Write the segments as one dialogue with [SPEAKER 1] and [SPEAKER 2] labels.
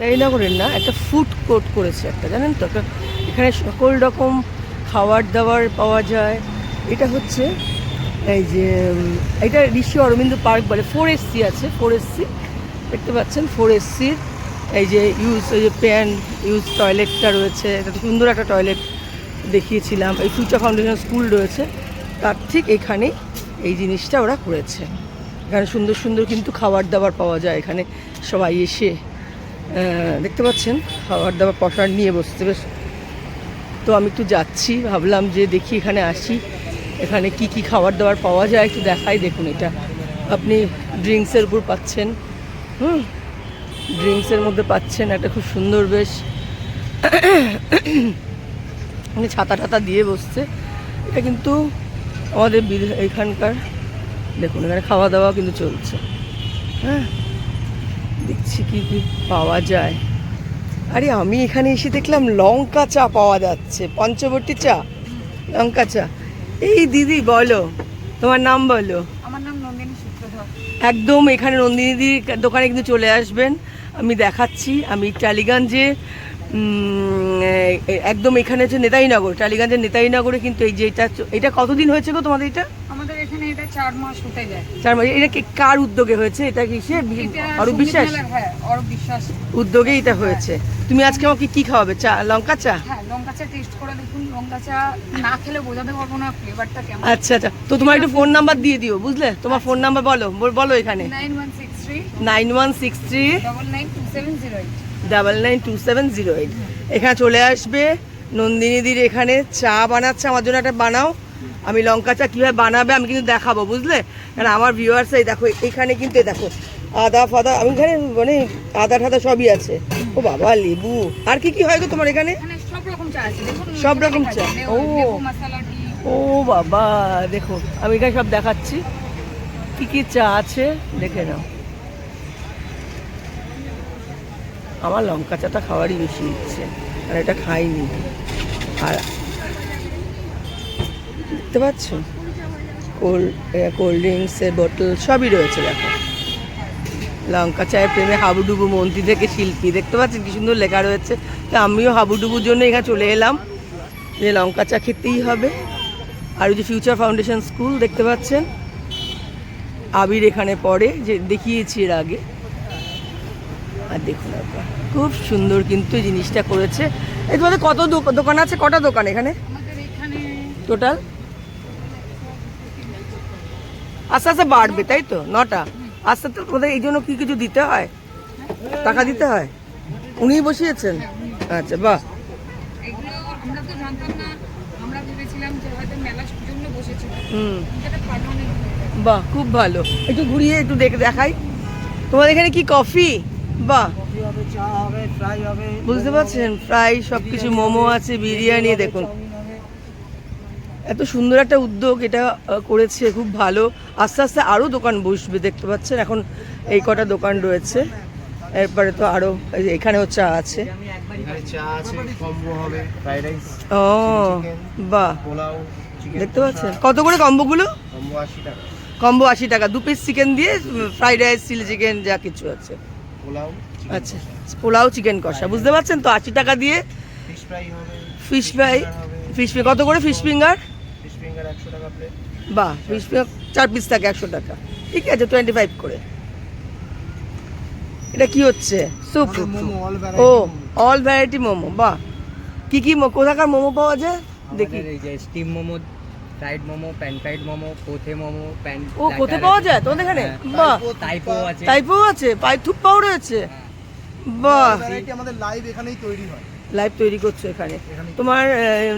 [SPEAKER 1] তাইনগরের না একটা food court করেছে একটা, জানেন তো? এখানে সকল রকম খাবার দাবার পাওয়া যায়। এটা হচ্ছে এই যে এটা ঋষি অরবিন্দ পার্ক বলে ফোর এসসি আছে ফোর এসসি দেখতে পাচ্ছেন ফোর এসসির এই যে ইউজ ওই যে প্যান ইউজ টয়লেটটা রয়েছে। এটা সুন্দর একটা টয়লেট দেখিয়েছিলাম। এই ফিউচার ফাউন্ডেশন স্কুল রয়েছে। তার ঠিক এখানেই এই জিনিসটা ওরা করেছে। এখানে সুন্দর সুন্দর কিন্তু খাবার দাবার পাওয়া যায় এখানে সবাই এসে। দেখতে পাচ্ছেন, খাবার দাবার পশার নিয়ে বসতে বেশ। তো আমি একটু যাচ্ছি, ভাবলাম যে দেখি এখানে আসি। এখানে কি কি খাবার দাবার পাওয়া যায়, একটু দেখাই, দেখুন এটা। আপনি ড্রিঙ্কসের উপর পাচ্ছেন, হুম? ড্রিঙ্কসের মধ্যে পাচ্ছেন একটা খুব সুন্দর, বেশ। মানে ছাতা টাতা দিয়ে বসছে। এটা কিন্তু আমাদের এখানকার, দেখুন, এখানে খাওয়া দাওয়া কিন্তু চলছে হ্যাঁ? দেখছি কি কি পাওয়া যায়। আরে আমি এখানে এসে দেখলাম লঙ্কা চা পাওয়া যাচ্ছে পঞ্চবর্তী চা লঙ্কা চা। এই দিদি বলো তোমার নাম বলো।
[SPEAKER 2] আমার নাম নন্দিনী
[SPEAKER 1] একদম এখানে নন্দিনীদির দোকানে কিন্তু চলে আসবেন। আমি দেখাচ্ছি আমি টালিগঞ্জে একদম এখানে হচ্ছে নেতাইনগর টালিগঞ্জের নেতাইনগরে কিন্তু এই যে এটা এটা কতদিন হয়েছে গো তোমাদের এটা?
[SPEAKER 2] চার মাস হতে যায়।
[SPEAKER 1] চার মাস এটা কি কার উদ্যোগে হয়েছে? এটা কি সে
[SPEAKER 2] এটা
[SPEAKER 1] অরূপ বিশ্বাস?
[SPEAKER 2] মেলার, হ্যাঁ অরূপ বিশ্বাস।
[SPEAKER 1] উদ্যোগে এটা হয়েছে। তুমি আজকে আমাকে কি খাওয়াবে? চা লঙ্কা চা?
[SPEAKER 2] হ্যাঁ লঙ্কা চা টেস্ট করে দেখুন। লঙ্কা চা না খেলে বোঝাতে পারব না ফ্লেভারটা কেমন।
[SPEAKER 1] আচ্ছা আচ্ছা। তো তোমার একটু ফোন নাম্বার দিয়ে দিও বুঝলে? তোমার ফোন নাম্বার বলো বলো এখানে।
[SPEAKER 2] Nine one six three
[SPEAKER 1] nine one six three
[SPEAKER 2] double nine two seven zero eight
[SPEAKER 1] double nine two seven zero eight এখানে চলে আসবে। নন্দিনীদির এখানে চা বানাচ্ছে আমার জন্য একটা বানাও। আমি লঙ্কা চা কীভাবে বানাবে আমি কিন্তু দেখাবো বুঝলে? কারণ আমার ভিউয়ার্স এই দেখো এখানে কিন্তু দেখো আদা ফাদা আমি এখানে মানে আদা ঠাদা সবই আছে। ও বাবা লেবু। আর কি কি হয় গো তোমার এখানে?
[SPEAKER 2] সব রকম চা
[SPEAKER 1] ও। ও বাবা দেখো আমি এখানে সব দেখাচ্ছি। কি কি চা আছে দেখে নাও। আমার লঙ্কা চাটা খাওয়ারই বেশি ইচ্ছে আর এটা খাইনি। আর দেখতে পাচ্ছ? কোল্ড কোল্ড ড্রিঙ্কসের বোতল সবই রয়েছে দেখো। লঙ্কা চায়ের প্রেমে হাবুডুবু মন্ত্রী থেকে শিল্পী দেখতে পাচ্ছেন কি সুন্দর লেখা রয়েছে। তো আমিও হাবুডুবুর জন্য এখানে চলে এলাম। যে লঙ্কা চা খেতেই হবে। আর ওই যে ফিউচার ফাউন্ডেশন স্কুল দেখতে পাচ্ছেন? আবির এখানে পড়ে যে দেখিয়েছি এর আগে। আর দেখুন খুব সুন্দর কিন্তু এই জিনিসটা করেছে। এই তোমাদের কত দোক- দোকান আছে? কটা দোকান এখানে? টোটাল আস্তে আস্তে বাড়বে তাই তো? নটা। আস্তে আস্তে তোমাদের এই জন্য কি কিছু দিতে হয়? টাকা দিতে হয়? উনিই বসিয়েছেন? আচ্ছা বাহ। বাহ খুব ভালো। একটু ঘুরিয়ে একটু দেখে দেখাই। তোমাদের এখানে কি কফি? বাহ। বুঝতে পারছেন? ফ্রাই সব কিছু মোমো আছে বিরিয়ানি দেখুন। এত সুন্দর একটা উদ্যোগ এটা করেছে খুব ভালো। আস্তে আস্তে আরও দোকান বসবে দেখতে পাচ্ছেন? এখন এই কটা দোকান রয়েছে। এরপরে তো আরও এখানেও চা আছে। ও বাহ।
[SPEAKER 3] চিকেন
[SPEAKER 1] দেখতে পাচ্ছেন? কত করে কম্বোগুলো?
[SPEAKER 3] কম্বো আশি টাকা।
[SPEAKER 1] কম্বো আশি টাকা। দু পিস চিকেন দিয়ে ফ্রাইড রাইস চিলি চিকেন যা কিছু আছে।
[SPEAKER 3] পোলাও
[SPEAKER 1] আচ্ছা। পোলাও চিকেন কষা। বুঝতে পারছেন তো? আশি টাকা দিয়ে
[SPEAKER 3] ফিশ ফ্রাই
[SPEAKER 1] ফিশ ফ্রাই কত করে ফিশ ফিঙ্গার? বাহ ফিশ চার পিস থাকে একশো টাকা। ঠিক আছে টোয়েন্টি ফাইভ করে। এটা কি হচ্ছে? স্যুপ ও অল ভ্যারাইটি মোমো বাহ। কি কি মো- কোথাকার মোমো পাওয়া যায়? দেখি।
[SPEAKER 4] Steam momo fried momo pan fried momo কোথে momo pan
[SPEAKER 1] ও কোথায় পাওয়া যায় তোমাদের এখানে? বাহ।
[SPEAKER 4] টাইপো আছে।
[SPEAKER 1] টাইপও আছে পাই থুপ পাও রয়েছে। বাহ।
[SPEAKER 3] ভ্যারাইটি আমাদের লাইভ এখানেই তৈরি হয়।
[SPEAKER 1] লাইভ তৈরি করছ এখানে। তোমার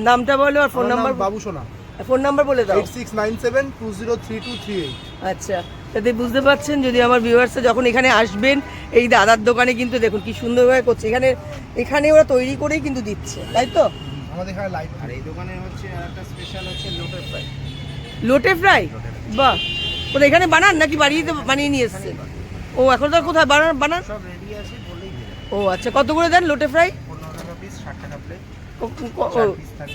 [SPEAKER 1] নামটা বলো আর ফোন নাম্বার
[SPEAKER 3] বাবু সোনা।
[SPEAKER 1] ফোন নাম্বার বলে দাও।
[SPEAKER 3] Eight six nine seven two zero three two three eight
[SPEAKER 1] আচ্ছা তাতে বুঝতে পারছেন যদি আমার ভিউয়ার্সরা যখন এখানে আসবেন এই দাদার দোকানে কিন্তু দেখুন কি সুন্দরভাবে করছে। এখানে এখানে ওরা তৈরি করেই কিন্তু দিচ্ছে তাই তো?
[SPEAKER 3] আমাদের এখানে লাইভ আর এই দোকানে হচ্ছে একটা স্পেশাল হচ্ছে লোটের ফ্রাই
[SPEAKER 1] লোটে ফ্রাই বাহ। কোথায় এখানে বানান নাকি বাড়িয়ে বানিয়ে নিয়ে এসছে? ও এখন তো কোথায় বানান বানান?
[SPEAKER 3] সব রেডি আছে বললেই দিয়ে
[SPEAKER 1] ও আচ্ছা কত করে দেন লোটে ফ্রাই
[SPEAKER 3] পনেরো টাকা পিস ষাট টাকা প্লেট।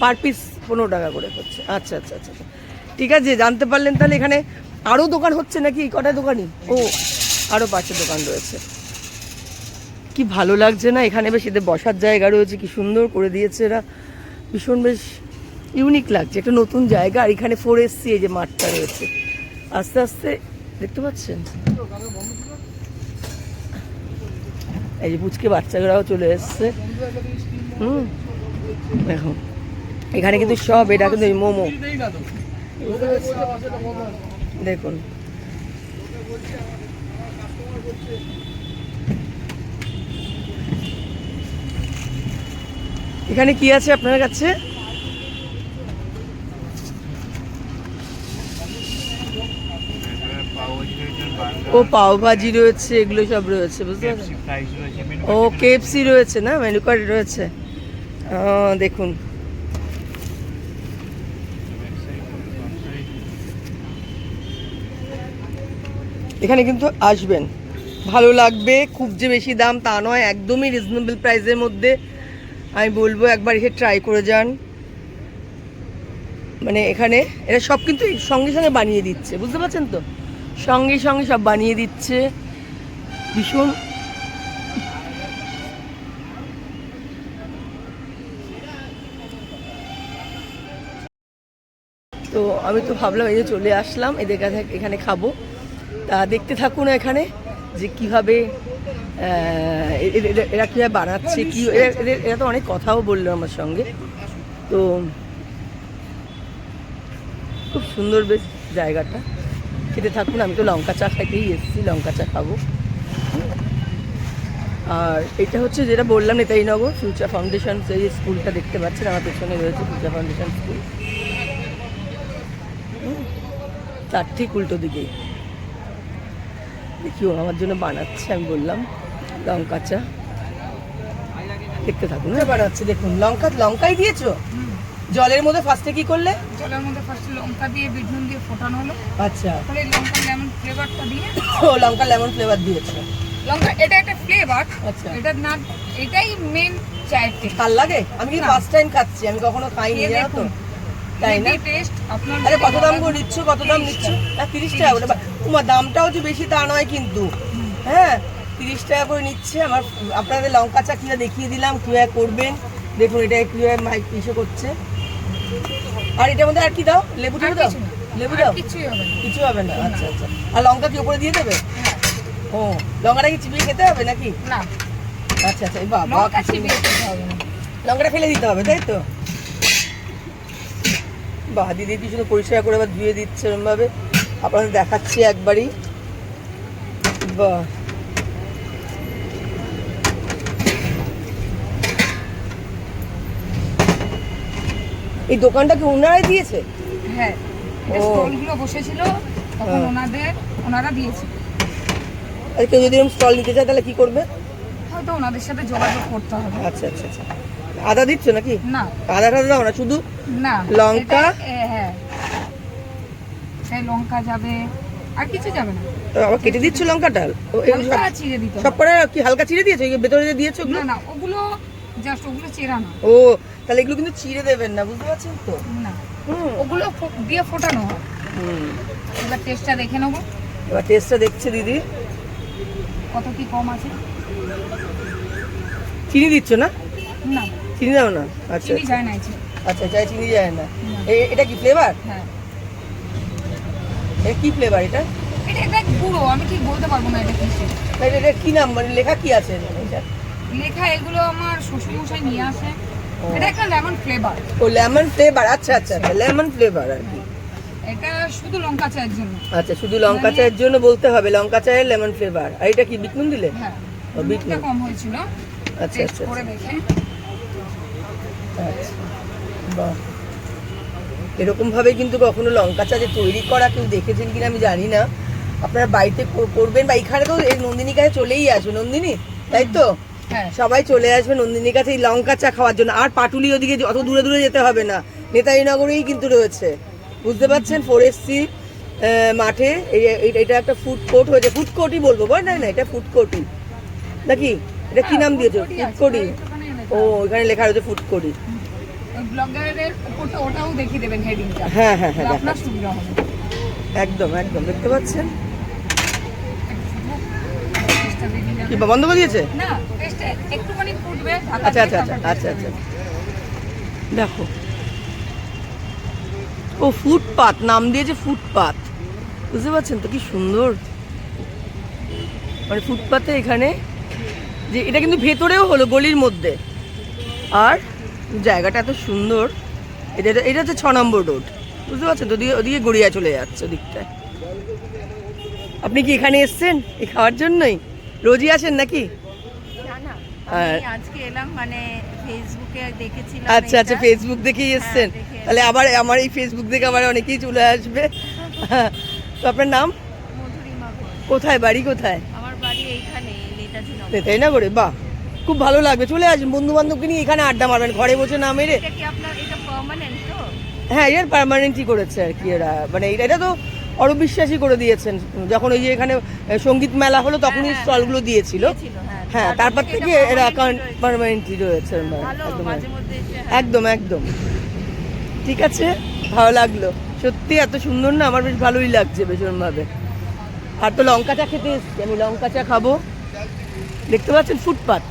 [SPEAKER 1] পার পিস পনেরো টাকা করে হচ্ছে। আচ্ছা আচ্ছা আচ্ছা আচ্ছা। ঠিক আছে, জানতে পারলেন তাহলে এখানে আরও দোকান হচ্ছে নাকি? কটা দোকানই? ও, আরও পাঁচটা দোকান রয়েছে। কি ভালো লাগছে না? এখানে বেশ এদের বসার জায়গা রয়েছে, কি সুন্দর করে দিয়েছে এরা। ভীষণ বেশ ইউনিক লাগছে। একটা নতুন জায়গা, আর এখানে ফোর এসসি এই যে মাঠটা রয়েছে। আস্তে আস্তে, দেখতে পাচ্ছেন? এই যে পুচকে বাচ্চাগুলাও চলে এসছে। হুম। দেখো। এখানে কিন্তু সব এটা কিন্তু মোমো। দেখুন। এখানে কি আছে আপনার কাছে? ও পাও ভাজি রয়েছে এগুলো সব রয়েছে বুঝতে পারছেন ও কেএফসি রয়েছে না? মেনু কার্ড রয়েছে। দেখুন। এখানে কিন্তু আসবেন। ভালো লাগবে, খুব যে বেশি দাম তা নয়, একদমই রিজনেবল প্রাইসের মধ্যে। আমি বলব একবার এসে ট্রাই করে যান। মানে এখানে, এরা সব কিন্তু সঙ্গে সঙ্গে বানিয়ে দিচ্ছে, বুঝতে পারছেন তো? সঙ্গে সঙ্গে সব বানিয়ে দিচ্ছে। ভীষণ তো আমি তো ভাবলাম এই যে চলে আসলাম, এদের কাছে এখানে খাব। তা দেখতে থাকুন এখানে যে কীভাবে এরা- কীভাবে বানাচ্ছে, কী, এরা- তো অনেক কথাও বলল আমার সঙ্গে। তো খুব সুন্দর বেশ জায়গাটা। খেতে থাকুন, আমি তো লঙ্কা চা খাইতেই এসেছি, লঙ্কা চা খাব। আর এটা হচ্ছে যেটা বললাম নেতাইনগর ফিউচার ফাউন্ডেশন এই স্কুলটা দেখতে পাচ্ছেন, আমার পেছনে রয়েছে ফিউচার ফাউন্ডেশন স্কুল। তার ঠিক উল্টো দিকেই দেখিও আমার জন্য বানাচ্ছে আমি বললাম লঙ্কা চা দেখতে থাকুন হ্যাঁ। বানাচ্ছে দেখুন লঙ্কা লঙ্কাই দিয়েছ? জলের মধ্যে ফার্স্টে কি করলে?
[SPEAKER 2] জলের মধ্যে ফার্স্টে লঙ্কা দিয়ে বিট নুন দিয়ে ফোটানো হলো।
[SPEAKER 1] আচ্ছা।
[SPEAKER 2] তাহলে লঙ্কা লেমন ফ্লেভারটা দিয়ে
[SPEAKER 1] ও লঙ্কা লেমন ফ্লেভার দিয়েছ।
[SPEAKER 2] লঙ্কা এটা একটা ফ্লেভার
[SPEAKER 1] আচ্ছা।
[SPEAKER 2] এটা না এটাই মেন চায়ের টেস্ট
[SPEAKER 1] ভালো লাগে? আমি কি ফার্স্ট টাইম খাচ্ছি আমি কখনো খাইনি জানো তো। তাই না? আরে কত দাম নিচ্ছ? কত দাম নিচ্ছ? না তিরিশ টাকা করে তোমার দামটাও যে বেশি তা নয় কিন্তু। হ্যাঁ তিরিশ টাকা করে নিচ্ছে। আমার আপনাদের লঙ্কা চা কিনা দেখিয়ে দিলাম কীভাবে করবেন। দেখুন এটা কীভাবে মাইক ইসে করছে। আর এটার মধ্যে আর কি দাও? লেবু টেবু দাও? লেবু দাও? কিছু হবে না। আচ্ছা আচ্ছা। আর লঙ্কা কি উপরে দিয়ে দেবে?
[SPEAKER 2] হ্যাঁ।
[SPEAKER 1] ও লঙ্কাটা কি চিবিয়ে খেতে হবে নাকি?
[SPEAKER 2] না।
[SPEAKER 1] আচ্ছা আচ্ছা বাবা। লঙ্কাটা ফেলে দিতে হবে তাই তো? দিদি কি শুধু পরিষ্কার করে আবার ধুয়ে দিচ্ছে এরমভাবে। আপনাদের দেখাচ্ছি একবারই। বা। এই দোকানটা কি ওনারাই দিয়েছে?
[SPEAKER 2] হ্যাঁ। স্টলগুলো বসেছিল তখন
[SPEAKER 1] হ্যাঁ।
[SPEAKER 2] ওনাদের ওনারা দিয়েছে।
[SPEAKER 1] আর কেউ যদি এরকম স্টল নিতে চায় তাহলে কি করবে?
[SPEAKER 2] হয়তো ওনাদের সাথে যোগাযোগ করতে হবে।
[SPEAKER 1] আচ্ছা আচ্ছা আচ্ছা। আদা দিচ্ছ নাকি?
[SPEAKER 2] না।
[SPEAKER 1] আদা টাদা দাও না শুধু
[SPEAKER 2] না
[SPEAKER 1] লঙ্কা?
[SPEAKER 2] হ্যাঁ। সেই লঙ্কা যাবে আর কিছু যাবে না।
[SPEAKER 1] আবার কেটে দিচ্ছ লঙ্কাটা? সব-
[SPEAKER 2] চিড়ে দিতে
[SPEAKER 1] সব করে কি হালকা চিড়ে দিয়েছ? ভেতরে যে দিয়েছ
[SPEAKER 2] না না ওগুলো জাস্ট ওগুলো চেরা না।
[SPEAKER 1] ও তাহলে এগুলো কিন্তু চিড়ে দেবেন না বুঝতে পারছেন তো?
[SPEAKER 2] না।
[SPEAKER 1] হুম।
[SPEAKER 2] ওগুলো দিয়ে ফোটানো হয় এবার টেস্টটা দেখে নেব।
[SPEAKER 1] এবার টেস্টটা দেখছে দিদি।
[SPEAKER 2] কত কি কম আছে?
[SPEAKER 1] চিনি দিচ্ছ না?
[SPEAKER 2] না।
[SPEAKER 1] চিনি দাও না? আচ্ছা
[SPEAKER 2] চিনি যায় না
[SPEAKER 1] আচ্ছা চাই চিনি যায় না। এ- এটা কি ফ্লেভার
[SPEAKER 2] হ্যাঁ।
[SPEAKER 1] এটা কি ফ্লেভার এটা?
[SPEAKER 2] এটা একটা গুঁড়ো আমি ঠিক বলতে পারব না এটা কিসের।
[SPEAKER 1] এটা এটা কি নাম? মানে লেখা কি আছে? এটা?
[SPEAKER 2] লেখা এগুলো আমার শ্বশুরমশাই নিয়ে আসে। এটা একটা লেমন ফ্লেভার
[SPEAKER 1] ও লেমন ফ্লেভার আচ্ছা আচ্ছা আচ্ছা লেমন ফ্লেভার আর কি।
[SPEAKER 2] এটা শুধু লঙ্কা চায়ের জন্য।
[SPEAKER 1] আচ্ছা শুধু লঙ্কা চায়ের জন্য বলতে হবে লঙ্কা চায়ের লেমন ফ্লেভার আর এটা কি বিটনুন দিলে?
[SPEAKER 2] হ্যাঁ
[SPEAKER 1] ও, বিট
[SPEAKER 2] কম হয়েছিল।
[SPEAKER 1] আচ্ছা আচ্ছা।
[SPEAKER 2] করে দেখে।
[SPEAKER 1] আচ্ছা বাহ। এরকম ভাবে কিন্তু কখনো লঙ্কা চা যে তৈরি করা কেউ দেখেছেন কিনা আমি জানি না। আপনারা বাড়িতে করবেন বা এখানে তো এই নন্দিনীর কাছে চলেই আসবে নন্দিনী? তাই তো?
[SPEAKER 2] হ্যাঁ।
[SPEAKER 1] সবাই চলে আসবে নন্দিনীর কাছে এই লঙ্কা চা খাওয়ার জন্য। আর পাটুলি ওদিকে অত দূরে দূরে যেতে হবে না। নেতাজি নগরেই কিন্তু রয়েছে। বুঝতে পারছেন? ফোর এসসি মাঠে এটা একটা ফুড কোর্ট হয়েছে। ফুড কোর্টই বলব বল? না না এটা ফুড কোর্টই। নাকি? এটা কি নাম দিয়েছ?
[SPEAKER 2] ফুড
[SPEAKER 1] কোর্টই? ও এখানে লেখা রয়েছে ফুড কোর্টই
[SPEAKER 2] ওই ব্লগারের উপরটা ওটাও দেখিয়ে দেবেন হেডিংটা
[SPEAKER 1] হ্যাঁ হ্যাঁ হ্যাঁ
[SPEAKER 2] আপনার সুবিধা হবে।
[SPEAKER 1] একদম একদম দেখতে পাচ্ছেন? কি বন্ধ করে দিয়েছে?
[SPEAKER 2] না একটুখানি ফুটবে
[SPEAKER 1] আচ্ছা আচ্ছা আচ্ছা আচ্ছা আচ্ছা। দেখো। ও ফুটপাত নাম দিয়েছে ফুটপাত। বুঝতে পারছেন তো কি সুন্দর? মানে ফুটপাতে এখানে যে এটা কিন্তু ভেতরেও হলো গলির মধ্যে। আর জায়গাটা এত সুন্দর। এটা এটা- হচ্ছে ছ নম্বর রোড। বুঝতে পারছেন? তো ওদিকে ওদিকে গড়িয়া চলে যাচ্ছে ওদিকটায়। আপনি কি এখানে এসছেন? এই খাওয়ার জন্যই? রোজই আসেন নাকি? আর-
[SPEAKER 5] আজকে এলাম মানে ফেসবুকে দেখেছিলাম
[SPEAKER 1] আচ্ছা আচ্ছা ফেসবুক দেখেই এসছেন?
[SPEAKER 5] হ্যাঁ,
[SPEAKER 1] তাহলে আবার আমার এই ফেসবুক দেখে আবার অনেকেই চলে আসবে। তো আপনার নাম? কোথায়? বাড়ি কোথায়?
[SPEAKER 5] আমার বাড়ি এইখানে নেতাজি নগর।
[SPEAKER 1] তাই বাহ! খুব ভালো লাগবে। চলে আসুন বন্ধু বান্ধবকে নিয়ে এখানে আড্ডা মারবেন ঘরে বসে না মেরে। হ্যাঁ এর পারমানেন্টই করেছে আর কি এরা। মানে এটা তো অরবিশ্বাসই করে দিয়েছেন। যখন ওই যে এখানে সংগীত মেলা হলো তখনই
[SPEAKER 5] হ্যাঁ, হ্যাঁ।
[SPEAKER 1] স্টলগুলো দিয়েছিল।
[SPEAKER 5] হ্যাঁ।
[SPEAKER 1] হ্যাঁ তারপর থেকে এরা। পার্মানেন্টই রয়েছে। একদম
[SPEAKER 5] হ্যাঁ।
[SPEAKER 1] একদম একদম। ঠিক আছে? ভালো লাগল। সত্যি এত সুন্দর না আমার বেশ ভালোই লাগছে ভীষণভাবে। আর তো লঙ্কা চা খেতে এসছি। আমি লঙ্কা চা খাব। দেখতে পাচ্ছেন ফুটপাত।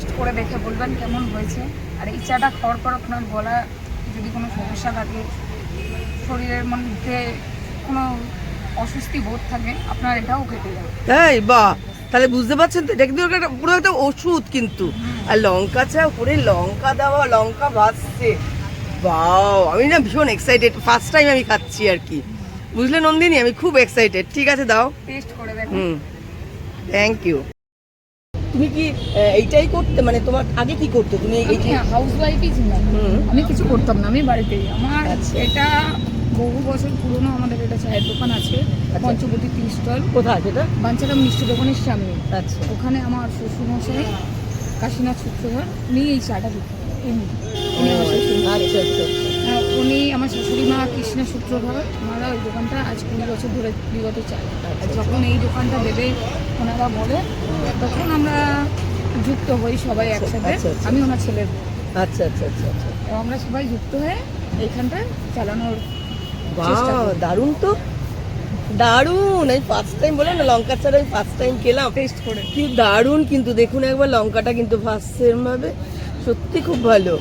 [SPEAKER 2] টেস্ট করে দেখে বলবেন কেমন হয়েছে। আর এই চাটা খাওয়ার পর আপনার গলা যদি কোনো সমস্যা থাকে শরীরের মধ্যে কোনো অস্বস্তি বোধ থাকে আপনার এটাও খেতে যাবে।
[SPEAKER 1] তাই বাহ! তাহলে বুঝতে পারছেন তো এটা কিন্তু একটা পুরো একটা ওষুধ কিন্তু। আর লঙ্কা চা উপরে লঙ্কা দেওয়া লঙ্কা ভাজছে। বাও আমি না ভীষণ এক্সাইটেড ফার্স্ট টাইম আমি খাচ্ছি আর কি। বুঝলে নন্দিনী? আমি খুব এক্সাইটেড ঠিক আছে দাও।
[SPEAKER 2] টেস্ট করে দেখুন
[SPEAKER 1] হুম। থ্যাংক ইউ তুমি কি এইটাই করতে মানে তোমার আগে কি করতে? তুমি এই যে
[SPEAKER 2] হাউস ওয়াইফই ছিলাম। আমি কিছু করতাম না আমি বাড়িতেই। আমার
[SPEAKER 1] আচ্ছা।
[SPEAKER 2] এটা বহু বছর পুরনো আমাদের এটা চায়ের দোকান আছে
[SPEAKER 1] আচ্ছা।
[SPEAKER 2] পঞ্চবতী টি স্টল
[SPEAKER 1] কোথায় আছে এটা
[SPEAKER 2] বাঞ্চারাম মিষ্টি দোকানের সামনে।
[SPEAKER 1] আচ্ছা।
[SPEAKER 2] ওখানে আমার শ্বশুরমশাই কাশীনাথ সূত্রধর উনি এই চাটা বিক্রি উনি
[SPEAKER 1] আচ্ছা আচ্ছা আচ্ছা।
[SPEAKER 2] উনি আমার শাশুড়ি মা কৃষ্ণা সূত্রধর ওনারা ওই দোকানটা আজ কুড়ি বছর ধরে বিগত চায়। যখন এই দোকানটা দেবে ওনারা বলে তখন আমরা যুক্ত হই সবাই একসাথে।
[SPEAKER 1] আচ্ছা, আচ্ছা।
[SPEAKER 2] আমি ওনার ছেলের
[SPEAKER 1] আচ্ছা আচ্ছা আচ্ছা আচ্ছা।
[SPEAKER 2] আমরা সবাই যুক্ত হয়ে এইখানটা চালানোর
[SPEAKER 1] দারুণ তো। দারুণ আমি ফার্স্ট টাইম বললাম না লঙ্কা ছাড়া আমি ফার্স্ট টাইম খেলাম।
[SPEAKER 2] টেস্ট করে।
[SPEAKER 1] কি দারুণ কিন্তু দেখুন একবার লঙ্কাটা কিন্তু ভাসছে ভাবে সত্যি খুব ভালো।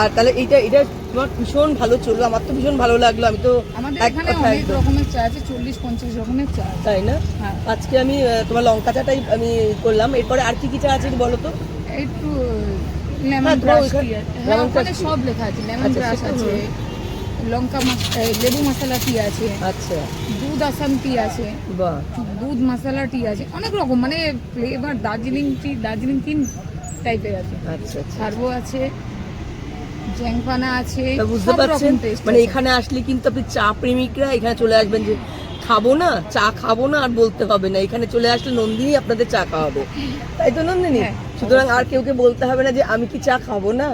[SPEAKER 1] আর তাহলে এইটা এটা তোমার ভীষণ ভালো চলল আমার তো ভীষণ ভালো লাগল আমি তো
[SPEAKER 2] আমাদের
[SPEAKER 1] এক কথা
[SPEAKER 2] অনেক রকমের চা আছে চল্লিশ পঞ্চাশ রকমের চা।
[SPEAKER 1] তাই না?
[SPEAKER 2] হ্যাঁ।
[SPEAKER 1] আজকে আমি তোমার লঙ্কা চাটাই আমি করলাম এরপরে আর কি কি চা আছে বলো তো?
[SPEAKER 2] একটু লেমন
[SPEAKER 1] হ্যাঁ,
[SPEAKER 2] হ্যাঁ। সব লেখা আছে লেমন
[SPEAKER 1] আচ্ছা,
[SPEAKER 2] গ্রাস আছে লঙ্কা লেবু মশলা টি আছে।
[SPEAKER 1] আচ্ছা।
[SPEAKER 2] দুধ আসাম টি আছে।
[SPEAKER 1] বাহ।
[SPEAKER 2] দুধ মশলা টি আছে অনেক রকম মানে flavour Darjeeling tea Darjeeling tea টাইপের আছে।
[SPEAKER 1] আচ্ছা আচ্ছা।
[SPEAKER 2] সার্বো আছে। জ্যাংপানা আছে
[SPEAKER 1] বুঝতে পারছেন? মানে এখানে আসলে কিন্তু আপনি চা প্রেমিকরা এখানে চলে আসবেন যে খাব না চা খাব না আর বলতে হবে না। এখানে চলে আসলে নন্দিনী আপনাদের চা খাওয়াবে। তাই তো নন্দিনী?
[SPEAKER 2] হ্যাঁ,
[SPEAKER 1] সুতরাং আর কেউ কে বলতে হবে না যে আমি কি চা খাব না?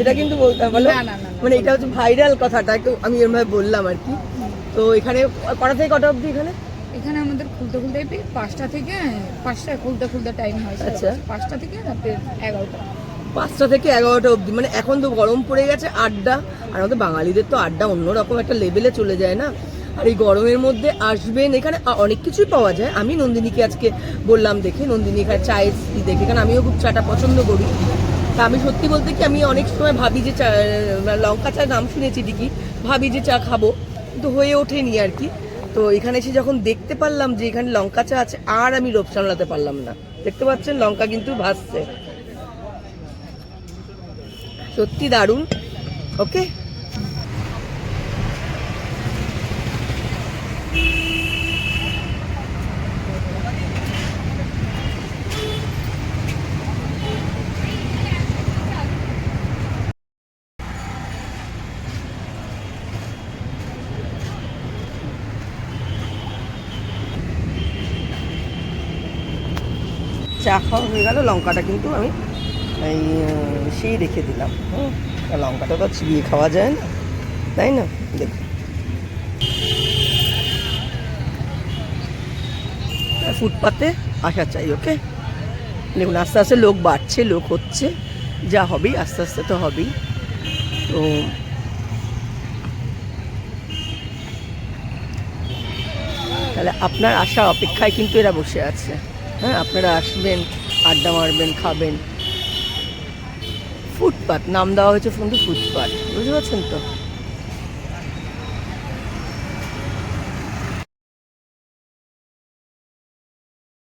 [SPEAKER 1] এটা কিন্তু বলতে হবে।
[SPEAKER 2] না,
[SPEAKER 1] মানে এটা হচ্ছে ভাইরাল কথাটা আমি এরভাবে বললাম আর কি। তো এখানে কটা থেকে কটা অবধি এখানে?
[SPEAKER 2] এখানে আমাদের খুলতে খুলতে পাঁচটা থেকে পাঁচটা খুলতে খুলতে টাইম হয়
[SPEAKER 1] আচ্ছা।
[SPEAKER 2] পাঁচটা। থেকে রাতে এগারোটা।
[SPEAKER 1] পাঁচটা থেকে এগারোটা অবধি। মানে এখন তো গরম পড়ে গেছে আড্ডা। আর আমাদের বাঙালিদের তো আড্ডা অন্যরকম একটা লেভেলে চলে যায় না? আর এই গরমের মধ্যে আসবেন এখানে অনেক কিছুই পাওয়া যায়। আমি নন্দিনীকে আজকে বললাম, দেখে নন্দিনী এখানে চায়ের দেখে। কারণ আমিও খুব চাটা পছন্দ করি। তা আমি সত্যি বলতে কি, আমি অনেক সময় ভাবি যে চা লঙ্কা চা নাম শুনেছি ঠিকই। ভাবি যে চা খাব। কিন্তু হয়ে ওঠেনি আর কি। তো এখানে এসে যখন দেখতে পারলাম যে এখানে লঙ্কা চা আছে, আর আমি লোভ সামলাতে পারলাম না। দেখতে পাচ্ছেন লঙ্কা কিন্তু ভাসছে। সত্যি দারুণ ওকে চা খাওয়া হয়ে গেল লঙ্কাটা কিন্তু আমি এই সেই রেখে দিলাম আর লঙ্কাটা তো চিবিয়ে খাওয়া যায় না, তাই না? দেখুন ফুটপাতে আসা চাই, ওকে? দেখুন, আস্তে আস্তে লোক বাড়ছে, লোক হচ্ছে, যা হবেই, আস্তে আস্তে তো হবেই। তো তাহলে আপনার আসার অপেক্ষায় কিন্তু এরা বসে আছে হ্যাঁ? আপনারা আসবেন, আড্ডা মারবেন, খাবেন। ফুটপাত নাম দেওয়া হয়েছে কিন্তু ফুটপাত বুঝতে পারছেন তো?